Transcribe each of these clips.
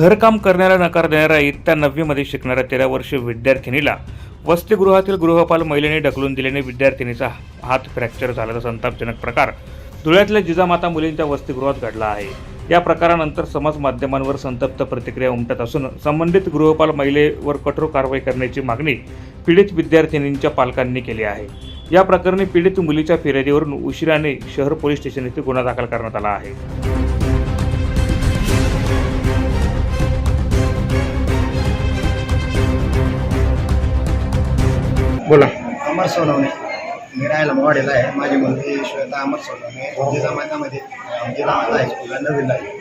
घरकाम करणाऱ्या नकार देणाऱ्या इयत्ता नववीमध्ये शिकणाऱ्या तेरा वर्षीय विद्यार्थिनीला वसतिगृहातील गृहपाल महिलेने ढकलून दिल्याने विद्यार्थिनीचा हात फ्रॅक्चर झाल्याचा संतापजनक प्रकार धुळ्यातल्या जिजामाता मुलींच्या वसतिगृहात घडला आहे. या प्रकारानंतर समाज माध्यमांवर संतप्त प्रतिक्रिया उमटत असून संबंधित गृहपाल महिलेवर कठोर कारवाई करण्याची मागणी पीडित विद्यार्थिनींच्या पालकांनी केली आहे. या प्रकरणी पीडित मुलीच्या फिर्यादीवरून उशिराने शहर पोलीस स्टेशन येथे गुन्हा दाखल करण्यात आला आहे. बोला. अमर सोनवणे. मी राहायला मॉडेल आहे. माझी मुलगी श्वेता अमर सोनवणे. जिजामातामध्ये जिजामाता हायस्कूलला नवीन आहे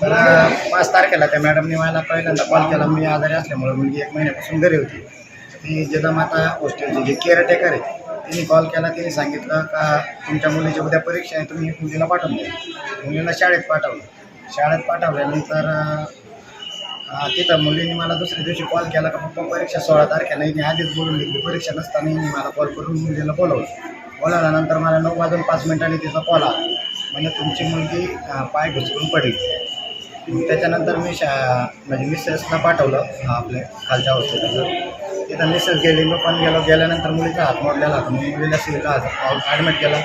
तर पाच तारखेला त्या मॅडमने मला पहिल्यांदा कॉल केला. मी आजारी असल्यामुळे मुलगी एक महिन्यापासून घरी होती. ती जिजामाता हॉस्टेलची जी केअरटेकर आहे तिने कॉल केला. तिने सांगितलं का तुमच्या मुलीची उद्या परीक्षा आहे. तुम्ही मुलीला पाठवून द्या. मुलीला शाळेत पाठवलं. शाळेत पाठवल्यानंतर तिथं मुलींनी मला दुसऱ्या दिवशी कॉल केला का पप्पा परीक्षा सोळा तारखेला हिने आधीच बोलून घेतली. परीक्षा नसताना मी मला कॉल करून मुलीला बोलवलं. बोलावल्यानंतर मला नऊ वाजून पाच मिनिटांनी तिचा कॉल आला. म्हणजे तुमची मुलगी पाय घुसकून पडली. त्याच्यानंतर मी शा म्हणजे मिसेसला पाठवलं अं, आपल्या खालच्या हॉस्पिटलला. तिथं मिसेस गेली मी पण गेलो. गेल्यानंतर मुलीचा हात मोडलेला होता. मी मुलीला सिव्हिलला ॲडमिट केलं.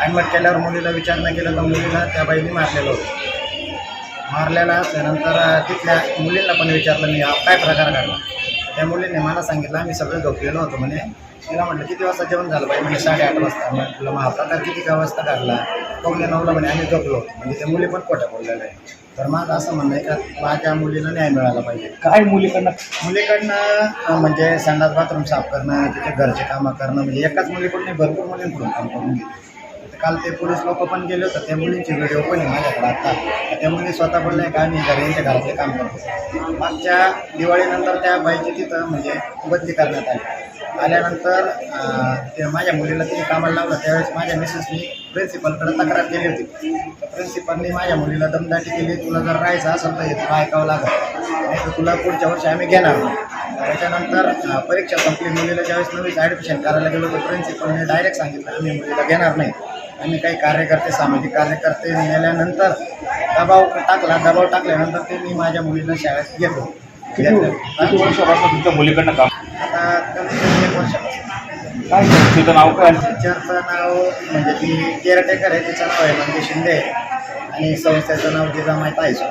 ॲडमिट केल्यावर मुलीला विचारणा केलं. तर मुलीला त्या बाईने मारलेलं होतं. मारलेला असल्यानंतर अ, तिथल्या मुलींना पण विचारलं मी हा काय प्रकार घडला? त्या मुलीने मला सांगितलं आम्ही सगळे झोपलेलो होतो म्हणे. तिला म्हटलं किती वाजता जेवण झालं पाहिजे म्हणजे साडेआठ वाजता. म्हटलं मग हा प्रकार किती का वाजता घडला? पावणे नऊला म्हणे आम्ही झोपलो. होतो. म्हणजे त्या मुली पण खोट्या बोललेल्या आहे तर माझं असं म्हणणं आहे का माझ्या मुलीला न्याय मिळाला पाहिजे. काय मुलीकडनं? मुलीकडनं म्हणजे संडास बाथरूम साफ करणं तिथे घरचे कामं करणं म्हणजे एकाच मुलीकडून भरपूर मुलींकडून काम करून घेतलं. तर काल ते पोलीस लोक पण गेले होते त्या मुलींची व्हिडिओ पण आहे माझ्याकडे आता. त्या मुली स्वतः बोलल्या का आम्ही घरी यांच्या घरातले काम करतो मागच्या दिवाळीनंतर त्या बाईची तिथं म्हणजे बदली करण्यात आली. आल्यानंतर ते माझ्या मुलीला तिने कामाला लावलं त्यावेळेस माझ्या मिसेसनी प्रिन्सिपलकडे तक्रार केली होती. प्रिन्सिपलनी माझ्या मुलीला दमदाटी केली तुला जर राहायचं असेल तर हे तुला ऐकावं लागेल. नाही तर तुला पुढच्या वर्षी आम्ही घेणार नाही. त्याच्यानंतर परीक्षा संपली. मुलीला ज्यावेळेस नवीन ॲडमिशन करायला गेलो तर प्रिन्सिपलने डायरेक्ट सांगितलं आम्ही मुलीला घेणार नाही. आम्ही काही कार्यकर्ते सामाजिक कार्यकर्ते नेल्यानंतर दबाव टाकला दबाव टाकल्यानंतर ते मी माझ्या मुलीला शाळेत घेतो किती किती वर्षापासून तुमच्या मुलीकडनं काम? आता कमी एक वर्षापासून. काय तिचं नाव काय? टीचरचं नाव म्हणजे ती केअरटेकर आहे तिचं नाव आहे म्हणजे शिंदे. आहे. आणि संस्थेचं नाव जिजामाई ताईसो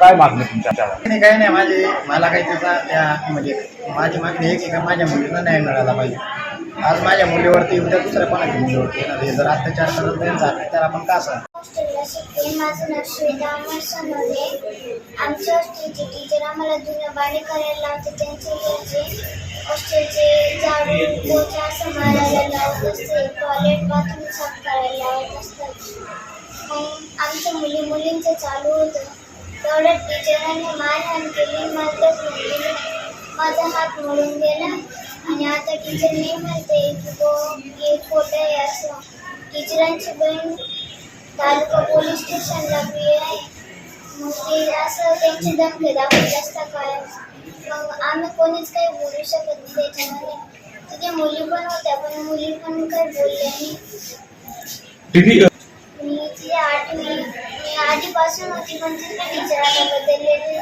काय मागणी तुमच्या आणि काही नाही माझी मला काही तिचा त्या म्हणजे माझी मागणी आहे की का माझ्या मुलीला न्याय मिळाला पाहिजे. आज माझ्या मुलीवरती उद्या दुसऱ्या कोणाच्या मुलीवरती येणार? जर अत्याचार करत नाही जात तर आपण का सांग हॉस्टेलला शिकते. माझं नाव श्वेता अमर आमच्या हॉस्टेलचे टीचर आम्हाला जुनं पाणी करायला लावते. त्यांचे घरचे हॉस्टेलचे झाडू पोछा सांभाळायला लावत असते. टॉयलेट बाथरूम साफ करायला लावत असतात मग आमच्या मुली मुलींचं चालू होतं. तेवढ्यात टीचरांनी मारहाण केली. मला मुलीने माझा हात मोडून गेला. आणि आता टीचर नाही म्हणते की तो हे खोटं आहे असं. टीचरांची बहीण तालुका पोलीस स्टेशनला बी आहे. मग ते असं त्यांची धमकी दाखवत असतात काय मग आम्ही कोणीच काही बोलू शकत नाही त्याच्यामध्ये. तिथे मुली पण होत्या पण मुली पण काही बोलल्या नाही. किती मी तिथे आठवी मी आधीपासून होती पण तिथे टीचर आता बदललेली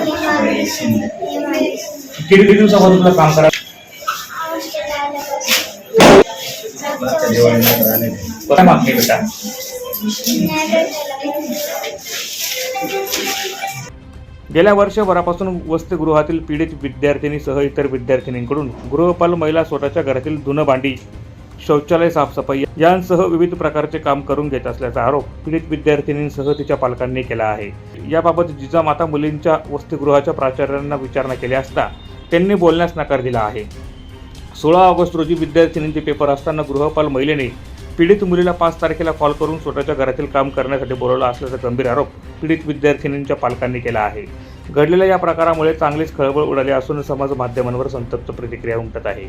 हेमाली शिंदे. किती किती दिवसापासून तुला काम करा हॉस्टेलला आल्यापासून काय मागणी बेटा गेल्या वर्षभरापासून वसतिगृहातील पीडित विद्यार्थिनीसह इतर विद्यार्थिनींकडून गृहपाल महिला स्वतःच्या घरातील धुणं भांडी शौचालय साफसफाई यांसह विविध प्रकारचे काम करून घेत असल्याचा आरोप पीडित विद्यार्थिनींसह तिच्या पालकांनी केला आहे. याबाबत जिजामाता मुलींच्या वसतिगृहाच्या प्राचार्यांना विचारणा केली असता त्यांनी बोलण्यास नकार दिला आहे. सोळा ऑगस्ट रोजी विद्यार्थिनींचे पेपर असताना गृहपाल महिलेने पीडित मुलीला पाच तारखेला कॉल करून स्वतःच्या घरातील काम करण्यासाठी बोलवलं असल्याचा गंभीर आरोप पीडित विद्यार्थिनींच्या पालकांनी केला आहे. घडलेल्या या प्रकारामुळे चांगलीच खळबळ उडाली असून समाज माध्यमांवर संतप्त प्रतिक्रिया उमटत आहे.